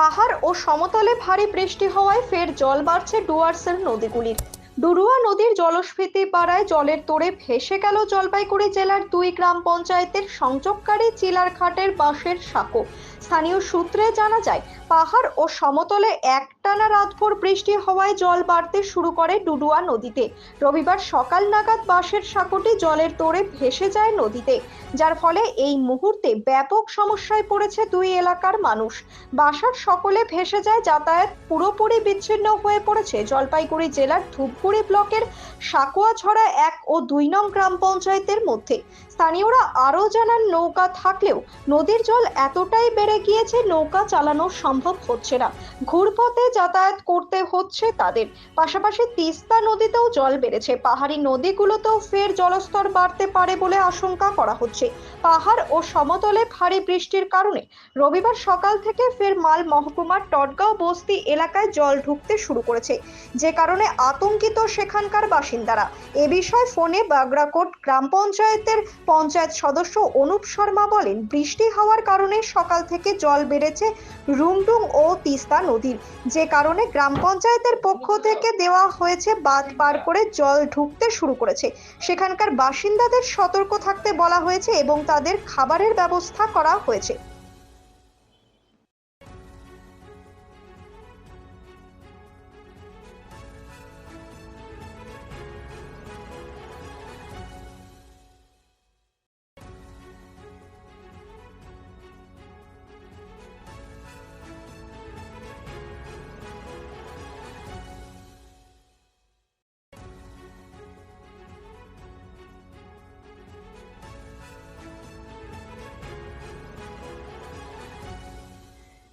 পাহাড় ও সমতলে ভারী বৃষ্টি হওয়ায় ফের জল বাড়ছে ডুয়ার্সের নদীগুলির। ডুরুয়া নদীর জলস্ফীতি পাড়ায় জলের তোড়ে ভেসে গেল জলপাইগুড়ি জেলার দুই গ্রাম পঞ্চায়েতের সংযোগকারী চিলার চিলারঘাটের বাঁশের সাঁকো। স্থানীয় সূত্রে জানা যায়, পাহাড় ও সমতলে একটানা রাতভর বৃষ্টি হওয়ায় জল বাড়তে শুরু করে ডুডুয়া নদীতে। রবিবার সকাল নাগাদ বাঁশের সাঁকোটি জলের তোড়ে ভেসে যায় নদীতে, যার ফলে এই মুহূর্তে ব্যাপক সমস্যায় পড়েছে দুই এলাকার মানুষ। বাসার সকলে ভেসে যায় যাতায়াত পুরোপুরি বিচ্ছিন্ন হয়ে পড়েছে। জলপাইগুড়ি জেলার ধূপগুড়ি ব্লকের সাকুয়াছড়া এক ও দুই নং গ্রাম পঞ্চায়েতের মধ্যে। স্থানীয়রা আরও জানান, নৌকা থাকলেও নদীর জল এতটাই বেড়ে গিয়েছে, নৌকা চালানো সম্ভব হচ্ছে না। ঘুরপথে যাতায়াত করতে হচ্ছে তাদের। পাশাপাশি তিস্তা নদীতেও জল বেড়েছে। পাহাড়ি নদীগুলোতেও ফের জলস্তর বাড়তে পারে বলে আশঙ্কা করা হচ্ছে। পাহাড় ও সমতলে ভারী বৃষ্টির কারণে রবিবার সকাল থেকে ফের মাল মহকুমার টটগাঁও বস্তি এলাকায় জল ঢুকতে শুরু করেছে। যে কারণে আতঙ্কিত সেখানকার বাসিন্দারা। এ বিষয়ে ফোনে বাগরাকোট গ্রাম পঞ্চায়েতের পঞ্চায়েত সদস্য অনুপ শর্মা বলেন, বৃষ্টি হওয়ার কারণে সকাল থেকে জল বেড়েছে রুমডুং ও তিস্তা নদীর। যে কারণে গ্রাম পঞ্চায়েতের পক্ষ থেকে দেওয়া হয়েছে বাঁধ পার করে জল ঢুকতে শুরু করেছে। সেখানকার বাসিন্দাদের সতর্ক থাকতে বলা হয়েছে এবং তাদের খাবারের ব্যবস্থা করা হয়েছে।